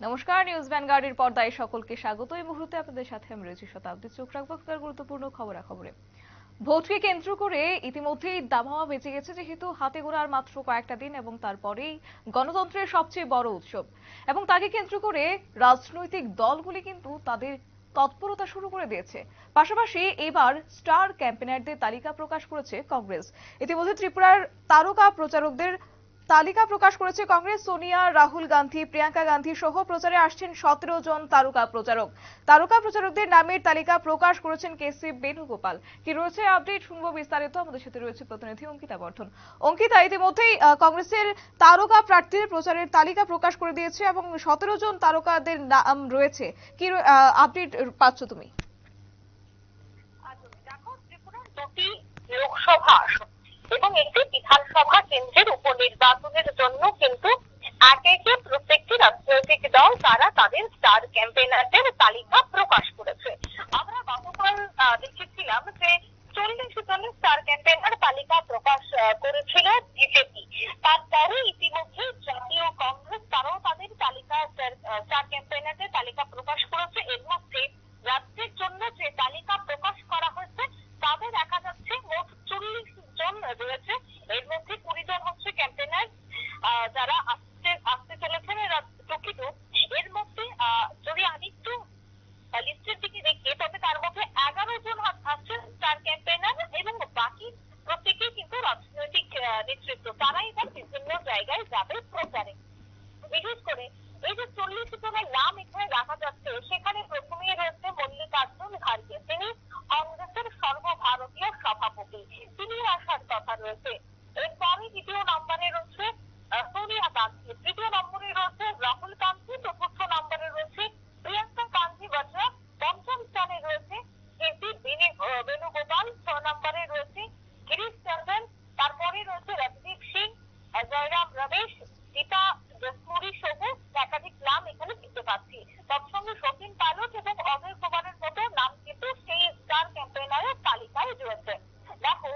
নমস্কার, নিউজ ভ্যানগার্ডের পর্দায় সকলকে স্বাগত। এই মুহূর্তে আপনাদের সাথে আমি রয়েছি শতাব্দী চোখ রাখব গুরুত্বপূর্ণ খবরাখবরে। ভোটকে কেন্দ্র করে ইতিমধ্যেই দামামা বেঁচে গেছে, যেহেতু হাতে গোনার মাত্র কয়েকটা দিন এবং তারপরেই গণতন্ত্রের সবচেয়ে বড় উৎসব। এবং তাকে কেন্দ্র করে রাজনৈতিক দলগুলি কিন্তু তাদের তৎপরতা শুরু করে দিয়েছে। পাশাপাশি এবার স্টার ক্যাম্পেনারদের তালিকা প্রকাশ করেছে কংগ্রেস। ইতিমধ্যে ত্রিপুরার তারকা প্রচারকদের তালিকা প্রকাশ করেছে কংগ্রেস সোনিয়া রাহুল গান্ধী প্রিয়াঙ্কা গান্ধী সহ প্রচারে আসছেন সতেরো জন তারকা প্রচারক। তারকা প্রচারকদের নামের তালিকা প্রকাশ করেছেন কেসি বেণুগোপাল। কি রয়েছে আপডেট শুনব বিস্তারিত আমাদের সাথে রয়েছে প্রতিনিধি অঙ্কিতা বর্ধন। অঙ্কিতা ইতিমধ্যেই কংগ্রেসের তারকা প্রার্থীদের প্রচারের তালিকা প্রকাশ করে দিয়েছে এবং সতেরো জন তারকাদের নাম রয়েছে। কি আপডেট পাচ্ছ তুমি? আচ্ছা, লোকসভা এবং একটি বিধানসভা কেন্দ্রের উপনির্বাচনের জন্য কিন্তু একে একে প্রত্যেকটি রাজনৈতিক দল তারা তাদের স্টার ক্যাম্পেনারদের তালিকা প্রকাশ করেছে। আমরা গতকাল দেখেছিলাম যে চল্লিশ জনের স্টার ক্যাম্পেনার তালিকা প্রকাশ করেছিল বিজেপি তারপরে ইতিমধ্যে জাতীয় কংগ্রেস তারাও তাদের তালিকা স্টার ক্যাম্পেনারদের তালিকা প্রকাশ করেছে এর মধ্যে রাজ্যের জন্য যে তালিকা প্রকাশ করা হয়েছে তাদের দেখা যাচ্ছে মোট চল্লিশ জন রয়েছে এর মধ্যে কুড়ি জন হচ্ছে ক্যাম্পেনার যারা আসতে আসতে চলেছেন রাজ- প্রকৃত এর মধ্যে আহ, যদি আমি একটু লিস্টের দিকে দেখি তবে তার মধ্যে এগারো জন হাত আসছেন স্টার ক্যাম্পেনার এবং বাকি প্রত্যেকেই কিন্তু রাজনৈতিক আহ, নেতৃত্ব তারা এবার বিভিন্ন জায়গায় যাবে প্রচারে বিশেষ করে এই যে চল্লিশ জনের নাম এখানে দেখা যাচ্ছে সেখানে প্রথমেই রয়েছে মল্লিকার্জুন খাড়গে তিনি কংগ্রেসের সর্বভারতীয় সভাপতি তিনি আসার কথা রয়েছে এরপরে দ্বিতীয় নম্বরে রয়েছে আহ, সোনিয়া গান্ধী তৃতীয় নম্বরে রয়েছে রাহুল গান্ধী চতুর্থ নম্বরে রয়েছে প্রিয়াঙ্কা গান্ধী বাড্রা পঞ্চম স্থানে রয়েছে কেসি বেনি- আহ, বেণুগোপাল ছ নম্বরে রয়েছে গিরিশ চন্দ্রন তারপরে রয়েছে রজদীপ সিং আহ, জয়রাম রমেশ গীতা দশমুড়ি সহ একাধিক নাম এখানে দেখতে পাচ্ছি তৎসঙ্গে সচিন পাইলট এবং অজয় কুমারের মতো নাম কিন্তু সেই স্টার ক্যাম্পেনারের তালিকায় রয়েছে দেখো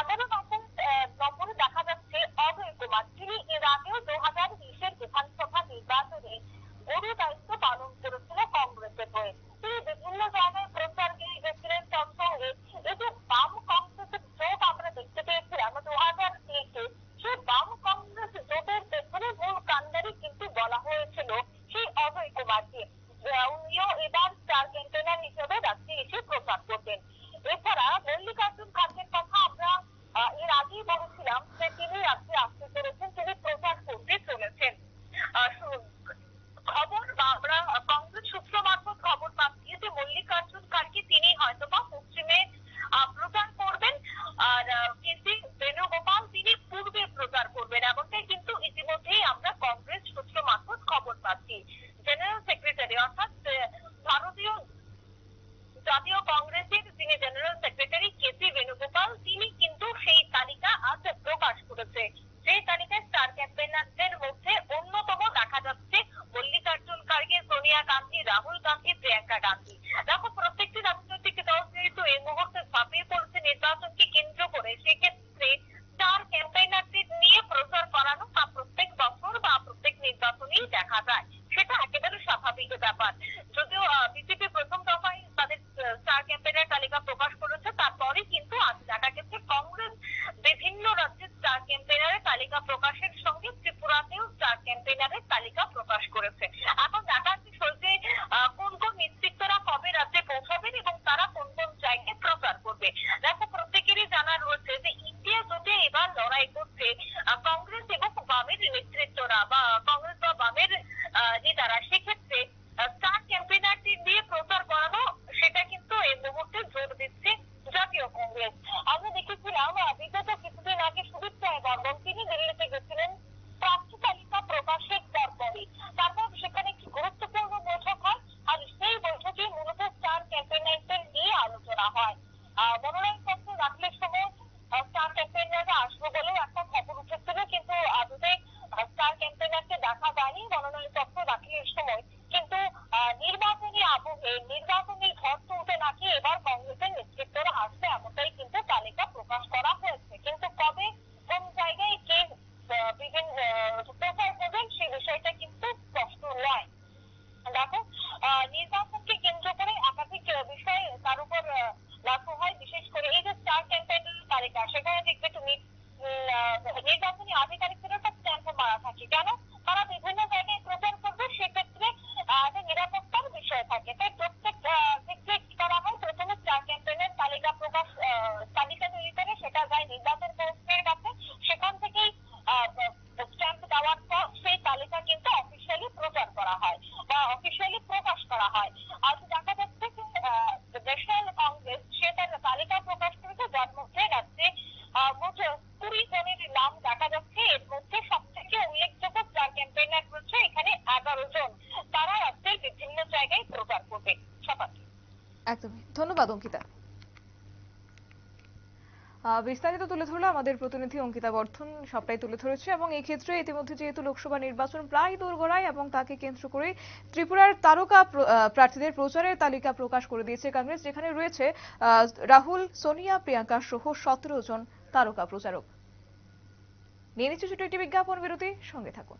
এগারো নম্বর নম্বরে দেখা যাচ্ছে অজয় কুমার। তিনি এর আগেও দু হাজার বিশের বিধানসভা নির্বাচনে গুরু দায়িত্ব পালন করেছিল কংগ্রেসের হয়ে। তিনি বিভিন্ন জায়গায় প্রচার গিয়ে গেছিলেন তৎসঙ্গে এই যে বাম কংগ্রেসের জোট আমরা দেখতে পেয়েছিলাম দু হাজার তেইশে সেই বাম কংগ্রেস জোটের পেছনে মূল কান্ডারি কিন্তু বলা হয়েছিল সেই অজয় কুমারকে। উনিও এবার স্টার ক্যাম্পেনার হিসেবে রাজ্যে এসে প্রচার করবেন এছাড়া মল্লিকার্জুন খাড়গের কথা আমরা আহ, এর আগেই বলেছিলাম যে তিনি রাজ্যে আসতে চলেছেন তিনি প্রচার করতে চলেছেন আহ, শু- খবর বা আমরা কংগ্রেস সূত্র মারফত খবর পাচ্ছি যে মল্লিকার্জুন খাড়গে তিনি হয়তো বা পশ্চিমে আহ, প্রচার করবেন কেসি বেণুগোপাল, তিনি পূর্বে প্রচার করবেন এমনটাই কিন্তু ইতিমধ্যেই আমরা কংগ্রেস সূত্র মারফত খবর পাচ্ছি। জেনারেল সেক্রেটারি অর্থাৎ ভারতীয় জাতীয় কংগ্রেসের যিনি জেনারেল সেক্রেটারি কেসি বেণুগোপাল, তিনি কিন্তু সেই তালিকা আজ প্রকাশ করেছে। যে তালিকায় স্টার ক্যাম্পেনারদের মধ্যে অন্যতম দেখা যাচ্ছে মল্লিকার্জুন খাড়গে সোনিয়া গান্ধী, রাহুল গান্ধী, প্রিয়াঙ্কা গান্ধী। দেখো, প্রত্যেকটি নির্বাচনেই দেখা যায়। সেটা একেবারে স্বাভাবিক ব্যাপার। যদিও বিজেপি প্রথম দফায় তাদের স্টার ক্যাম্পেনের তালিকা প্রকাশ করেছে, তারপরে কিন্তু আজ দেখা গেছে। কংগ্রেস বিভিন্ন রাজ্যের স্টার ক্যাম্পেনারের তালিকা প্রকাশের রাখা যায়নি, মনোনয়ন পত্র দাখিলের সময় কিন্তু নির্বাচনী আবহে, নির্বাচনী ঘর তুলতে নাকি এবার কংগ্রেসের নেতৃত্বরা আসবে এমনটাই কিন্তু তালিকা প্রকাশ করা হয়েছে। কিন্তু কবে, কোন জায়গায় কে বিভিন্ন প্রচার করবেন সেই বিষয়টা কিন্তু স্পষ্ট নয়। দেখো নির্বাচনকে কেন্দ্র করে একাধিক বিষয় তার উপর লাগু হয়, বিশেষ করে এই যে স্টার ক্যাম্পেইনের তালিকা, সেখানে দেখবে তুমি নির্বাচনী আধিকারিকদেরও একটা মারা থাকে। কেন? অঙ্কিতা। বিস্তারিত তুলে ধরলো আমাদের প্রতিনিধি অঙ্কিতা বর্ধন সবটাই তুলে ধরেছে এবং এই ক্ষেত্রে ইতিমধ্যে যেহেতু লোকসভা নির্বাচন প্রায় দোরগোড়ায় এবং তাকে কেন্দ্র করে ত্রিপুরার তারকা প্রার্থীদের প্রচারের তালিকা প্রকাশ করে দিয়েছে কংগ্রেস, যেখানে রয়েছে রাহুল, সোনিয়া, প্রিয়াঙ্কা সহ সতেরো জন তারকা প্রচারক। নিয়ে নিচ্ছে ছোট একটি বিজ্ঞাপন বিরতি, সঙ্গে থাকুন।